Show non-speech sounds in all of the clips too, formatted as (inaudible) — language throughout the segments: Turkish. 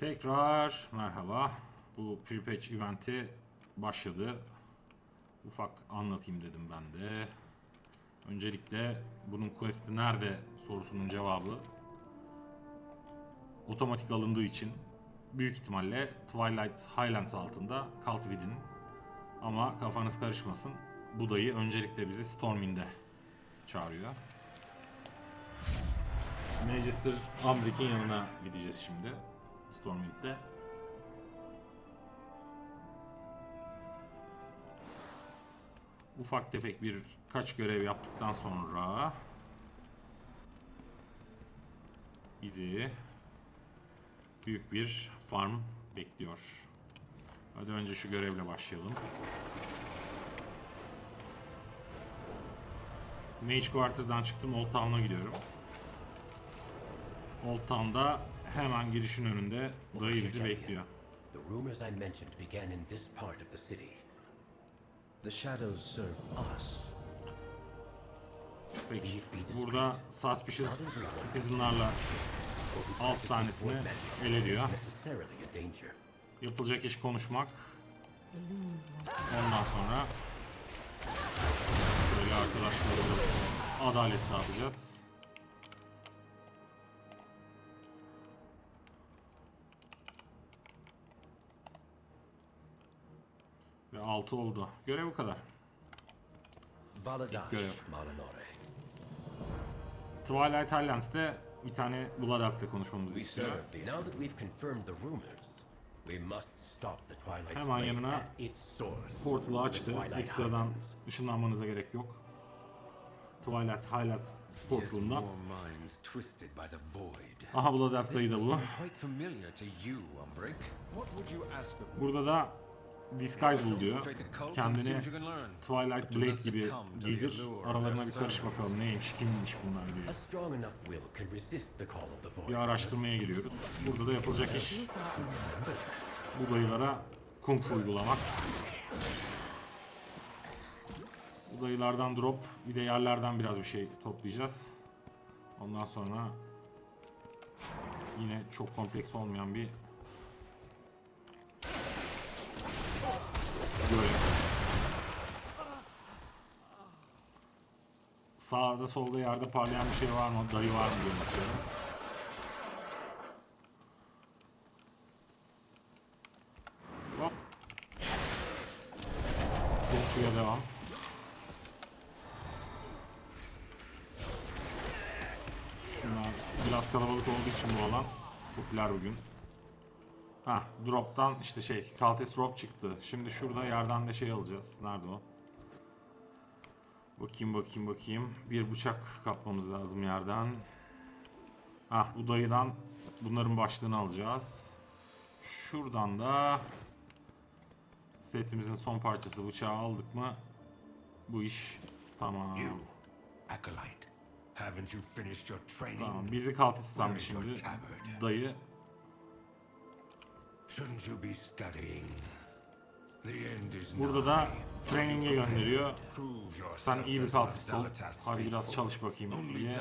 Tekrar merhaba. Bu pre-patch eventi başladı. Ufak anlatayım dedim ben de. Öncelikle bunun quest'i nerede sorusunun cevabı otomatik alındığı için büyük ihtimalle Twilight Highlands altında Cult Within. Ama kafanız karışmasın. Bu dayı öncelikle bizi Stormwind'e çağırıyor. Magister Umbric'in yanına gideceğiz şimdi. Stormwind'de. Ufak tefek bir kaç görev yaptıktan sonra bizi büyük bir farm bekliyor. Hadi önce şu görevle başlayalım. Mage Quarter'dan çıktım. Old Town'a gidiyorum. Old Town'da hemen girişin önünde dayı bizi bekliyor. The rumors I mentioned began in this part of the city. The shadows serve us. Peki burada Suspicious Citizen'larla alt tanesini ele diyor. Yapılacak iş konuşmak. Ondan sonra şöyle arkadaşlarımız adalet dağıtacağız. Ve 6 oldu. Görev bu kadar. Baladash görev. Twilight Highlands'te bir tane Blood Ark'la konuşmamızı istiyor. serve the Now that we've confirmed the rumors, we must stop the Twilight Hemen yanına. Portal'ı açtı. Ekstradan ışınlanmanıza gerek yok. Twilight Highlands portalından. More minds twisted by the void. Aha Blood Ark dayı da bu. Burada da Disguise bul diyor. Kendini Twilight Blade gibi giydir. Aralarına bir karış bakalım neymiş, kimmiş bunlar void. Bir araştırmaya giriyoruz. Burada da yapılacak iş bu dayılara kung fu uygulamak. Bu dayılardan drop, bir de yerlerden biraz bir şey toplayacağız. Ondan sonra yine çok kompleks olmayan bir görev. Sağda solda yerde parlayan bir şey var mı? Dayı var mı diye bakıyorum. Hop. Konuşuya devam. Şunlar biraz kalabalık olduğu için bu alan popüler bugün. Ha, drop'tan işte şey, Cultist drop çıktı. Şimdi şurada yerden de şey alacağız. Nerede o? Bakayım bakayım bakayım. Bir bıçak kapmamız lazım yerden. Ah bu dayıdan bunların başlığını alacağız. Şuradan da setimizin son parçası bıçağı aldık mı bu iş tamam. You, Acolyte. Haven't you finished your training? Tamam bizi kaltist sandı şimdi. Dayı Shouldn't you be studying? The end is burada da training'e gönderiyor. Sen iyi bir kaltist ol. Hadi biraz çalış bakayım diye.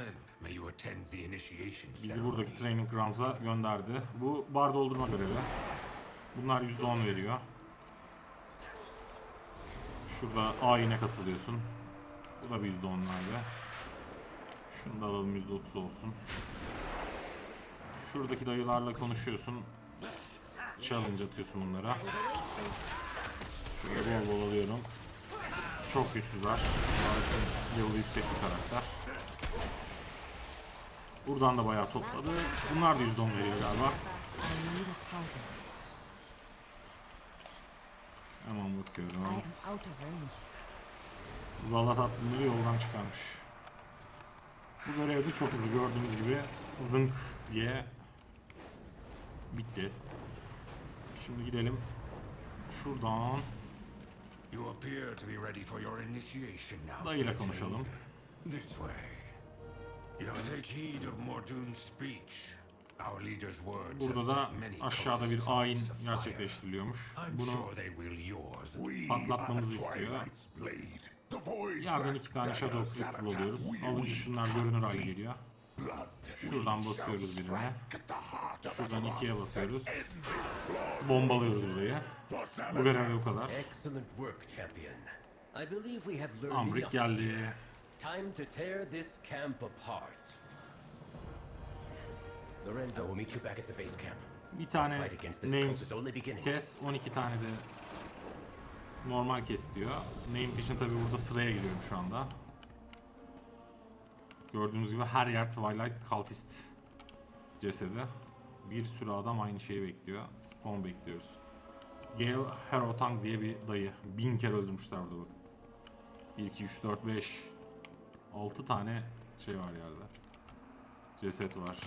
Bizi buradaki training grounds'a gönderdi. Bu bar doldurma görevi. Bunlar %10 veriyor. Şurada ayine katılıyorsun. Bu da bir %10'larla. Şunu da alalım %30 olsun. Şuradaki dayılarla konuşuyorsun. Challenge atıyorsun bunlara. Şuraya bol bol alıyorum. Çok güçsüzler. Zaten yılı yüksek bir karakter. Buradan da bayağı topladı. Bunlar da %10 veriyor galiba. Hemen bakıyorum. Zalat bunları yoldan çıkarmış. Bu görevde çok hızlı gördüğünüz gibi zınk diye bitti. Şimdi gidelim. Şuradan You appear to be ready for your initiation now. dayıyla konuşalım. This way. You take heed of Mordoon's speech. Our leader's words Burada have da aşağıda bir ayin gerçekleştiriliyormuş. I'm Bunu sure they will yours. (laughs) patlatmamızı istiyor. Yerden iki tane Shadow Crystal alıyoruz. Alınca şunlar görünür hale geliyor. Şuradan basıyoruz birine. Şuradan ikiye basıyoruz. Bombalıyoruz burayı. Bu görev bu kadar. Enough. geldi. Time to tear this camp apart. Lorenzo, I will meet you back at the base camp. Bir tane name kes, 12 tane de normal kes diyor. Name için tabi burada sıraya giriyorum şu anda. Gördüğünüz gibi her yer Twilight Cultist cesedi. Bir sürü adam aynı şeyi bekliyor. Spawn bekliyoruz. Gale Harrowtang diye bir dayı. Bin kere öldürmüşler burada bakın. 1, 2, 3, 4, 5. 6 tane şey var yerde. Ceset var.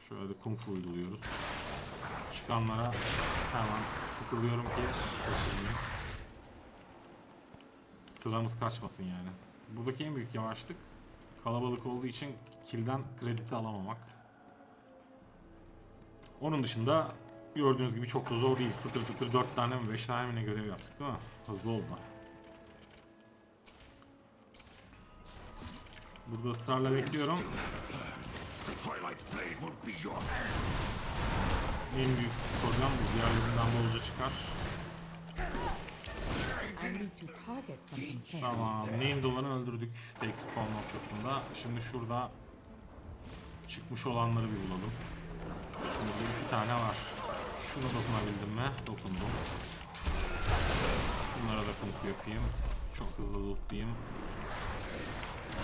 Şöyle kung fu uyguluyoruz. Çıkanlara hemen tıkılıyorum ki kaçırmayayım. Sıramız kaçmasın yani. Buradaki en büyük yavaşlık kalabalık olduğu için kilden krediti alamamak. Onun dışında gördüğünüz gibi çok da zor değil. Fıtır fıtır 4 tane mi 5 tane mi ne görev yaptık değil mi? Hızlı oldu. Burada ısrarla bekliyorum. En büyük problem bu. Diğerlerinden bolca çıkar. Tamam. Name dolanı öldürdük tek spawn noktasında. Şimdi şurada çıkmış olanları bir bulalım. Şimdi burada iki tane var. Şunu dokunabildim mi? Dokundum. Şunlara da kung fu yapayım. Çok hızlı lootlayayım.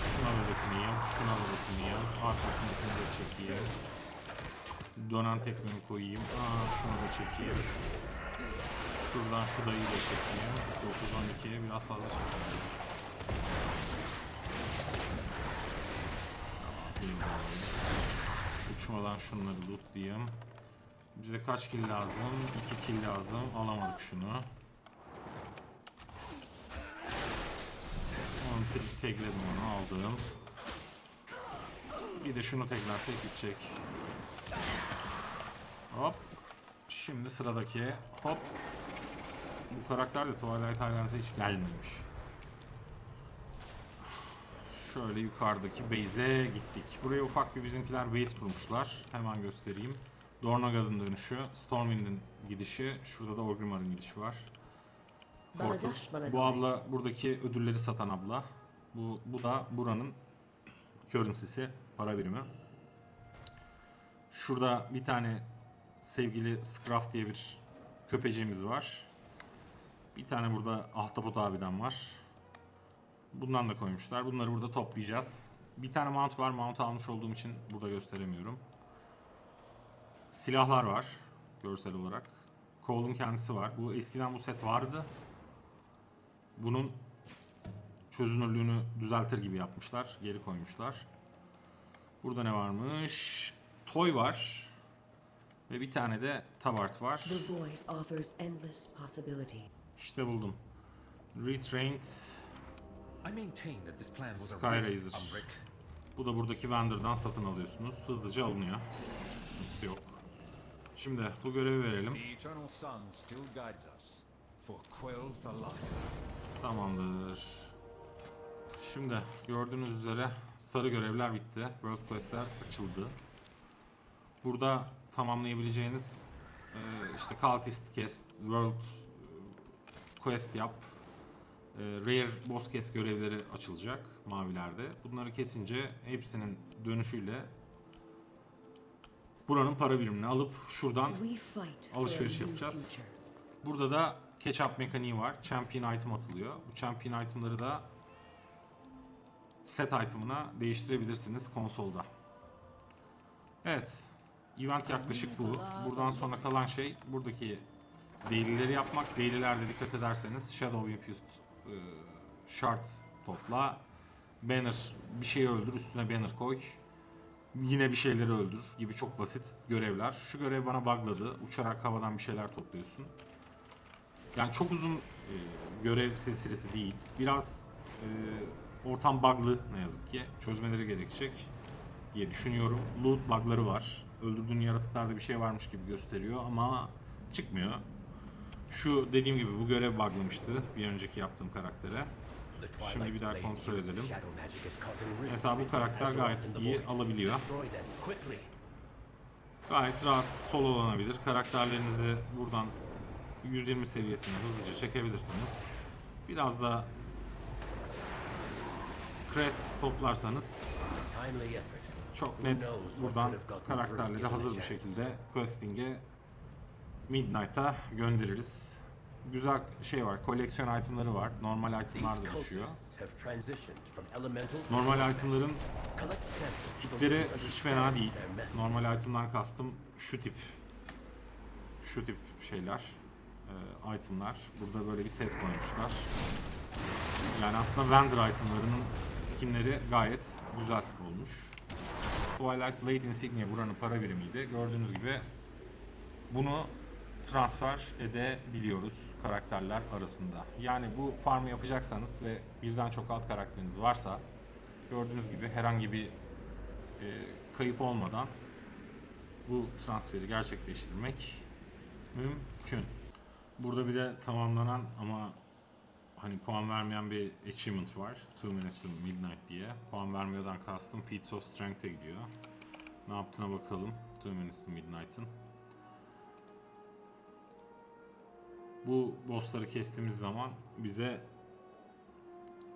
Şuna da dokunayım. Şuna da dokunayım. Arkasındakini de çekeyim. Dönen tekmemi koyayım. Aa, şunu da çekeyim. Şuradan şu dayıyı da çekeyim. 9-12'ye biraz fazla çekeyim. Uçmadan şunları lootlayayım. Bize kaç kill lazım? 2 kill lazım. Alamadık şunu. Onu tek tekledim onu aldım. Bir de şunu teklersek gidecek. Hop. Şimdi sıradaki hop. Bu karakter de Twilight Islands'a hiç gelmemiş. Şöyle yukarıdaki base'e gittik. Buraya ufak bir bizimkiler base kurmuşlar. Hemen göstereyim. Dornogad'ın dönüşü, Stormwind'in gidişi, şurada da Orgrimmar'ın gidişi var. Portal. Bu abla buradaki ödülleri satan abla. Bu, bu da buranın currency'si, para birimi. Şurada bir tane sevgili Scruff diye bir köpeceğimiz var. Bir tane burada Ahtapot abiden var. Bundan da koymuşlar. Bunları burada toplayacağız. Bir tane mount var. Mount almış olduğum için burada gösteremiyorum. Silahlar var. Görsel olarak. Cole'un kendisi var. Bu eskiden bu set vardı. Bunun çözünürlüğünü düzeltir gibi yapmışlar. Geri koymuşlar. Burada ne varmış? Toy var. Ve bir tane de Tabart var. The void offers endless possibility. İşte buldum. Retrained I maintain that this plan was a Sky risk, Razor. Umbrick. Bu da buradaki vendor'dan satın alıyorsunuz. Hızlıca alınıyor. Hiçbir sıkıntısı yok. Şimdi bu görevi verelim. Tamamdır. Şimdi gördüğünüz üzere sarı görevler bitti. World Quest'ler açıldı. Burada tamamlayabileceğiniz e, işte Cultist Quest, World Quest yap, e, Rare Boss Quest görevleri açılacak mavilerde. Bunları kesince hepsinin dönüşüyle buranın para birimini alıp şuradan Alışveriş yapacağız. Burada da catch-up mekaniği var. Champion item atılıyor. Bu champion itemları da set item'ına değiştirebilirsiniz konsolda. Evet. Event yaklaşık bu. Buradan sonra kalan şey buradaki daily'leri yapmak. Daily'lerde dikkat ederseniz Shadow Infused e, shard topla. Banner bir şeyi öldür üstüne banner koy. Yine bir şeyleri öldür gibi çok basit görevler. Şu görev bana bugladı. Uçarak havadan bir şeyler topluyorsun. Yani çok uzun e, görev silsilesi değil. Biraz e, ortam bug'lı ne yazık ki. Çözmeleri gerekecek diye düşünüyorum. Loot bug'ları var. Öldürdüğün yaratıklarda bir şey varmış gibi gösteriyor ama çıkmıyor. Şu dediğim gibi bu görev bug'lamıştı bir önceki yaptığım karaktere. Şimdi bir daha kontrol edelim. Mesela bu karakter gayet iyi alabiliyor. Gayet rahat sololanabilir. Karakterlerinizi buradan 120 seviyesine hızlıca çekebilirsiniz. Biraz da crest toplarsanız çok net buradan karakterleri hazır bir şekilde questing'e Midnight'a göndeririz. Güzel şey var, koleksiyon itemları var. Normal itemlar da düşüyor. Normal itemların tipleri hiç fena değil. Normal item'dan kastım şu tip. Şu tip şeyler. e, itemlar. Burada böyle bir set koymuşlar. Yani aslında vendor itemlarının skinleri gayet güzel olmuş. Twilight Blade Insignia buranın para birimiydi. Gördüğünüz gibi bunu transfer edebiliyoruz karakterler arasında. Yani bu farmı yapacaksanız ve birden çok alt karakteriniz varsa gördüğünüz gibi herhangi bir e, kayıp olmadan bu transferi gerçekleştirmek mümkün. Burada bir de tamamlanan ama hani puan vermeyen bir achievement var. Two Minutes to Midnight diye. Puan vermiyordan kastım Feats of Strength'e gidiyor. Ne yaptığına bakalım. Two Minutes to Midnight'ın. Bu bossları kestiğimiz zaman bize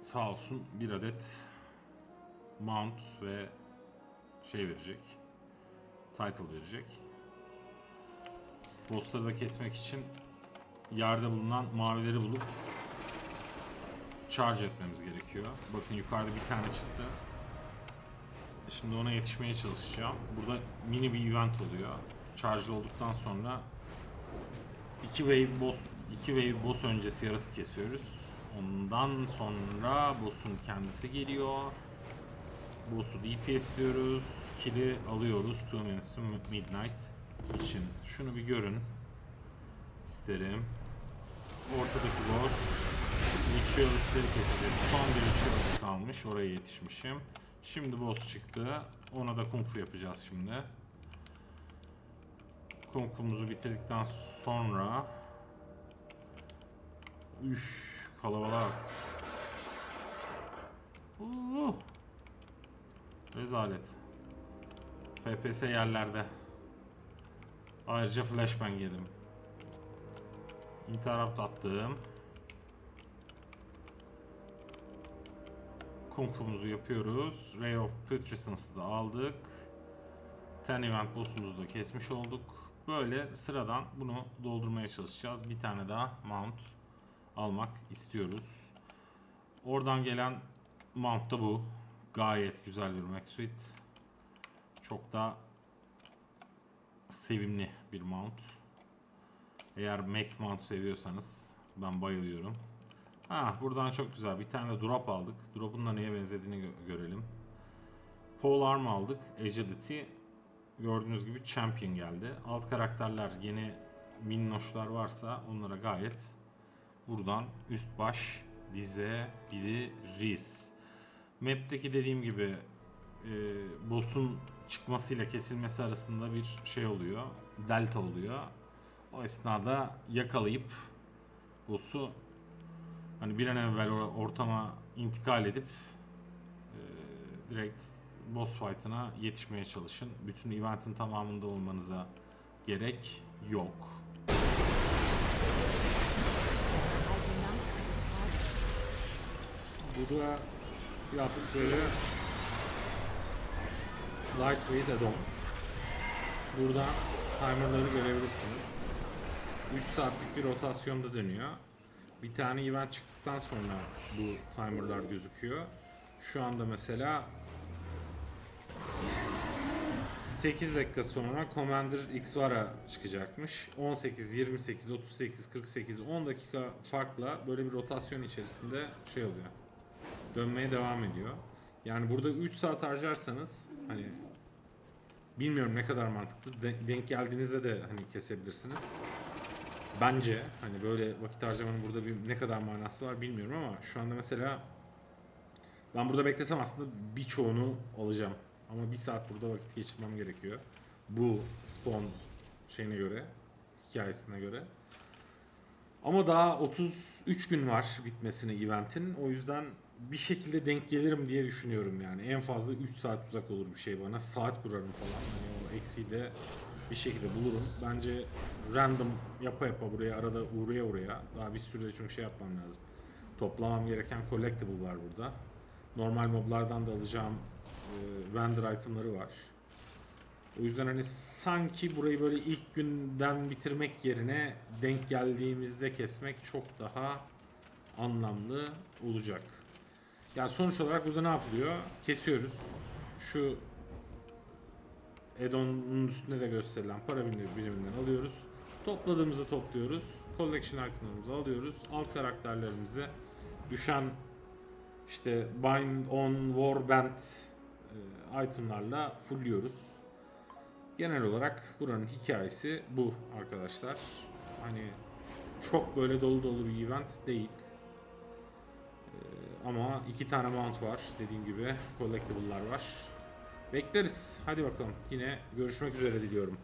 sağ olsun bir adet mount ve şey verecek. Title verecek. Bossları da kesmek için yerde bulunan mavileri bulup charge etmemiz gerekiyor. Bakın yukarıda bir tane çıktı. Şimdi ona yetişmeye çalışacağım. Burada mini bir event oluyor. Charge'lı olduktan sonra iki wave boss iki wave boss öncesi yaratık kesiyoruz. Ondan sonra boss'un kendisi geliyor. Boss'u DPS diyoruz. Kill'i alıyoruz. Two Minutes to Midnight için. Şunu bir görün. İsterim. Ortadaki boss. Ritualistleri keseceğiz. Son bir Ritualist kalmış. Oraya yetişmişim. Şimdi boss çıktı. Ona da kung fu yapacağız şimdi. Kung fu'muzu bitirdikten sonra Üf, kalabalığa. Uh. Rezalet. FPS yerlerde. Ayrıca flashbang yedim. Interrupt attım. Kung Fu'muzu yapıyoruz. Ray of Putrescence'ı da aldık. Ten event boss'umuzu da kesmiş olduk. Böyle sıradan bunu doldurmaya çalışacağız. Bir tane daha mount almak istiyoruz. Oradan gelen mount da bu. Gayet güzel bir Max Suite. Çok da sevimli bir mount. Eğer Mac mount seviyorsanız ben bayılıyorum. Ha buradan çok güzel bir tane de drop aldık. Drop'un da neye benzediğini gö- görelim. Pole arm aldık. Agility. Gördüğünüz gibi champion geldi. Alt karakterler yeni minnoşlar varsa onlara gayet buradan üst baş dizebiliriz. Map'teki dediğim gibi e, boss'un çıkmasıyla kesilmesi arasında bir şey oluyor. Delta oluyor. O esnada yakalayıp boss'u hani bir an evvel ortama intikal edip e, direkt boss fight'ına yetişmeye çalışın. Bütün event'in tamamında olmanıza gerek yok. Burada yaptıkları Lightweight Add-on. Burada timerları görebilirsiniz. 3 saatlik bir rotasyonda dönüyor. Bir tane event çıktıktan sonra bu timerlar gözüküyor. Şu anda mesela 8 dakika sonra Commander Xvara çıkacakmış. 18, 28, 38, 48, 10 dakika farkla böyle bir rotasyon içerisinde şey oluyor. Dönmeye devam ediyor. Yani burada 3 saat harcarsanız hani bilmiyorum ne kadar mantıklı. De- denk geldiğinizde de hani kesebilirsiniz. Bence hani böyle vakit harcamanın burada bir ne kadar manası var bilmiyorum ama şu anda mesela ben burada beklesem aslında birçoğunu alacağım. Ama bir saat burada vakit geçirmem gerekiyor. Bu spawn şeyine göre, hikayesine göre. Ama daha 33 gün var bitmesine eventin. O yüzden bir şekilde denk gelirim diye düşünüyorum yani. En fazla 3 saat uzak olur bir şey bana. Saat kurarım falan. Hani o eksiği de bir şekilde bulurum. Bence random yapa yapa buraya arada uğraya uğraya. Daha bir sürede çünkü şey yapmam lazım. Toplamam gereken collectible var burada. Normal moblardan da alacağım e, itemları var. O yüzden hani sanki burayı böyle ilk günden bitirmek yerine denk geldiğimizde kesmek çok daha anlamlı olacak. Yani sonuç olarak burada ne yapılıyor? Kesiyoruz. Şu Edon'un üstünde de gösterilen para birimi- biriminden alıyoruz. Topladığımızı topluyoruz. Collection itemlarımızı alıyoruz. Alt karakterlerimizi düşen işte Bind on Warband itemlarla fullliyoruz. Genel olarak buranın hikayesi bu arkadaşlar. Hani çok böyle dolu dolu bir event değil. Ee, ama iki tane mount var dediğim gibi. Collectible'lar var. Bekleriz. Hadi bakalım. Yine görüşmek üzere diliyorum.